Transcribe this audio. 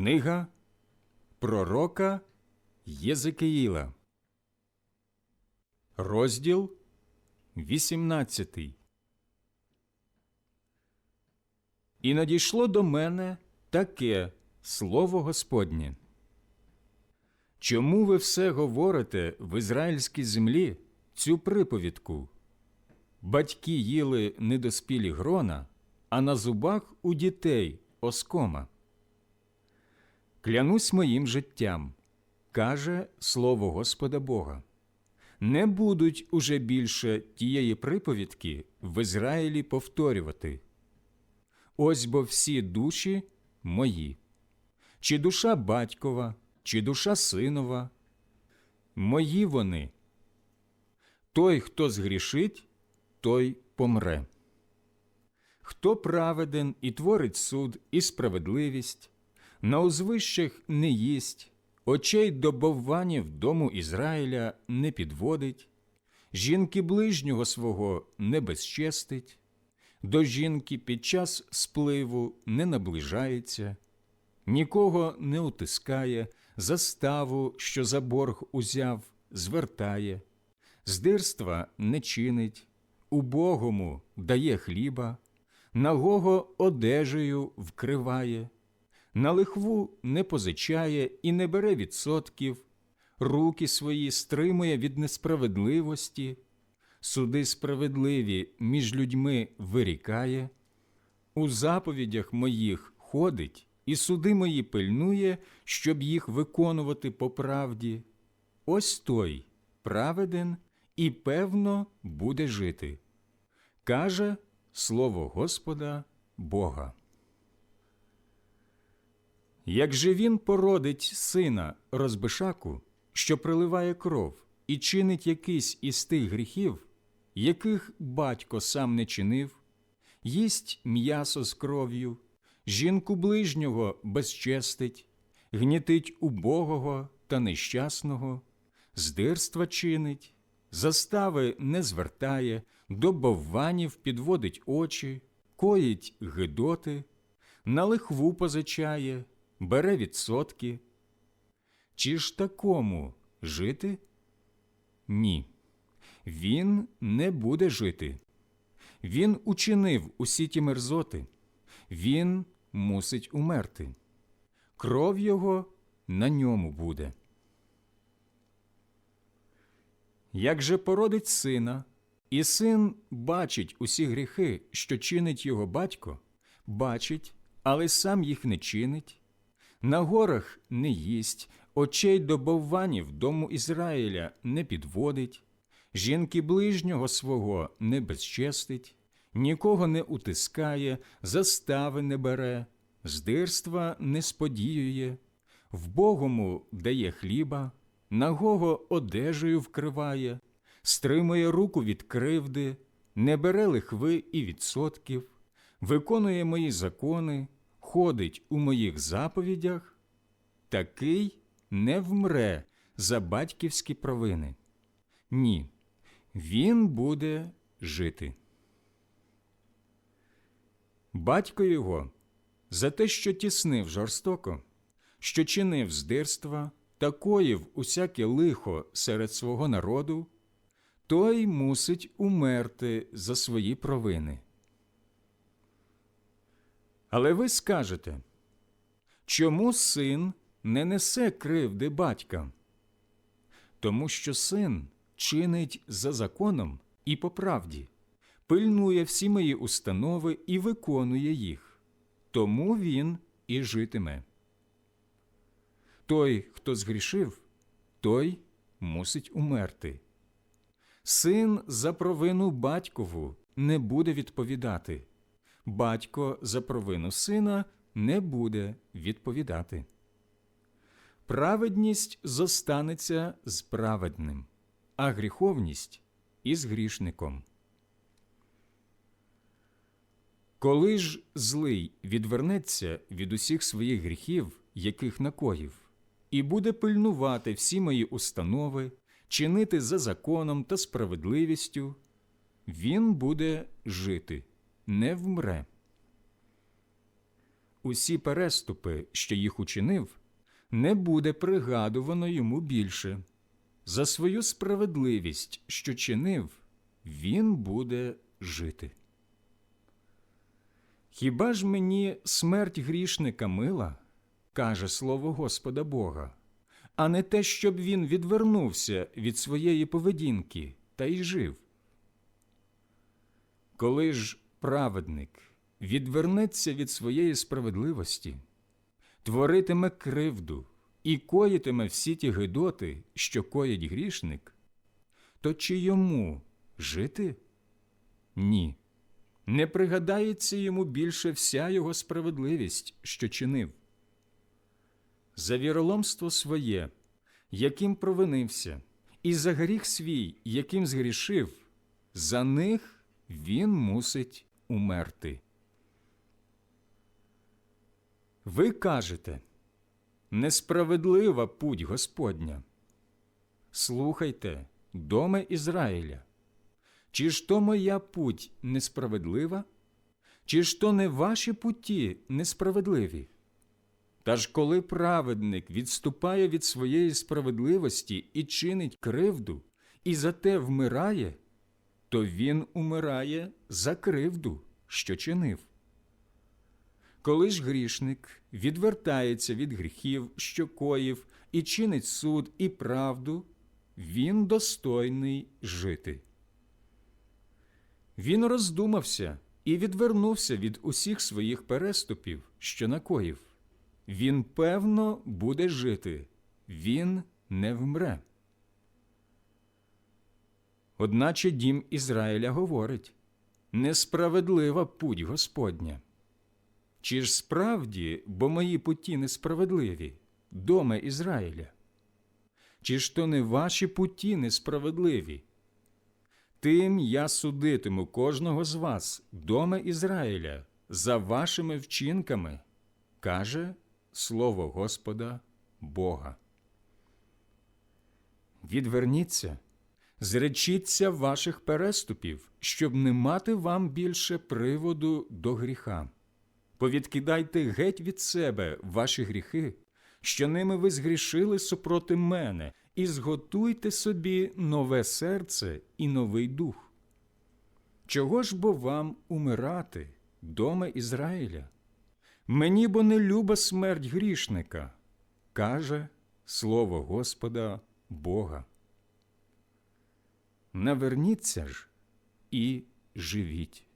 Книга Пророка Єзекиїла, розділ 18. І надійшло до мене таке слово Господнє. Чому ви все говорите в ізраїльській землі цю приповідку? Батьки їли недоспілі грона, а на зубах у дітей оскома. Клянусь моїм життям, каже слово Господа Бога. Не будуть уже більше тієї приповідки в Ізраїлі повторювати. Ось бо всі душі мої, чи душа батькова, чи душа синова, мої вони. Той, хто згрішить, той помре. Хто праведен і творить суд і справедливість, на узвищах не їсть, очей до бовванів дому Ізраїля не підводить, жінки ближнього свого не безчестить, до жінки під час спливу не наближається, нікого не утискає, заставу, що за борг узяв, звертає, здирства не чинить, убогому дає хліба, нагого одежею вкриває на лихву не позичає і не бере відсотків, руки свої стримує від несправедливості, суди справедливі між людьми вирікає, у заповідях моїх ходить і суди мої пильнує, щоб їх виконувати по правді. Ось той праведен і певно буде жити. Каже слово Господа Бога. Як же він породить сина розбишаку, що приливає кров, і чинить якийсь із тих гріхів, яких батько сам не чинив, їсть м'ясо з кров'ю, жінку ближнього безчестить, гнітить убогого та нещасного, здирства чинить, застави не звертає, до бовванів підводить очі, коїть гидоти, на лихву позичає бере відсотки. Чи ж такому жити? Ні. Він не буде жити. Він учинив усі ті мерзоти, він мусить умерти. Кров його на ньому буде. Як же породить сина, і син бачить усі гріхи, що чинить його батько, бачить, але сам їх не чинить, на горах не їсть, очей до бовванів дому Ізраїля не підводить, жінки ближнього свого не безчестить, нікого не утискає, застави не бере, здирства не сподіює, вбогому дає хліба, нагого одежею вкриває, стримує руку від кривди, не бере лихви і відсотків, виконує мої закони ходить у моїх заповідях, такий не вмре за батьківські провини. Ні, він буде жити. Батько його за те, що тіснив жорстоко, що чинив здирства та коїв усяке лихо серед свого народу, той мусить умерти за свої провини. Але ви скажете, чому син не несе кривди батька? Тому що син чинить за законом і по правді, пильнує всі мої установи і виконує їх, тому він і житиме. Той, хто згрішив, той мусить умерти. Син за провину батькову не буде відповідати батько за провину сина не буде відповідати. Праведність зостанеться з праведним, а гріховність із грішником. Коли ж злий відвернеться від усіх своїх гріхів, яких накоїв, і буде пильнувати всі мої установи, чинити за законом та справедливістю, він буде жити не вмре. усі переступи, що їх учинив, не буде пригадувано йому більше. За свою справедливість, що чинив, він буде жити. Хіба ж мені смерть грішника мила, каже слово Господа Бога, а не те, щоб він відвернувся від своєї поведінки та й жив? Коли ж праведник відвернеться від своєї справедливості, творитиме кривду і коїтиме всі ті гидоти, що коїть грішник, то чи йому жити? Ні. Не пригадається йому більше вся його справедливість, що чинив. За віроломство своє, яким провинився, і за гріх свій, яким згрішив, за них він мусить умерти. Ви кажете, несправедлива путь Господня. Слухайте, доме Ізраїля, чи ж то моя путь несправедлива, чи ж то не ваші путі несправедливі? Та ж коли праведник відступає від своєї справедливості і чинить кривду, і за те вмирає, то він умирає за кривду, що чинив. Коли ж грішник відвертається від гріхів, що коїв, і чинить суд і правду, він достойний жити. Він роздумався і відвернувся від усіх своїх переступів, що накоїв. Він певно буде жити, він не вмре. Одначе дім Ізраїля говорить несправедлива путь Господня. Чи ж справді, бо мої путі несправедливі, доме Ізраїля? Чи ж то не ваші путі несправедливі? Тим я судитиму кожного з вас, доме Ізраїля, за вашими вчинками, каже слово Господа Бога. Відверніться, зречіться ваших переступів, щоб не мати вам більше приводу до гріха. Повідкидайте геть від себе ваші гріхи, що ними ви згрішили супроти мене, і зготуйте собі нове серце і новий дух. Чого ж бо вам умирати, доме Ізраїля? Мені бо не люба смерть грішника, каже слово Господа Бога. Наверніться ж і живіть.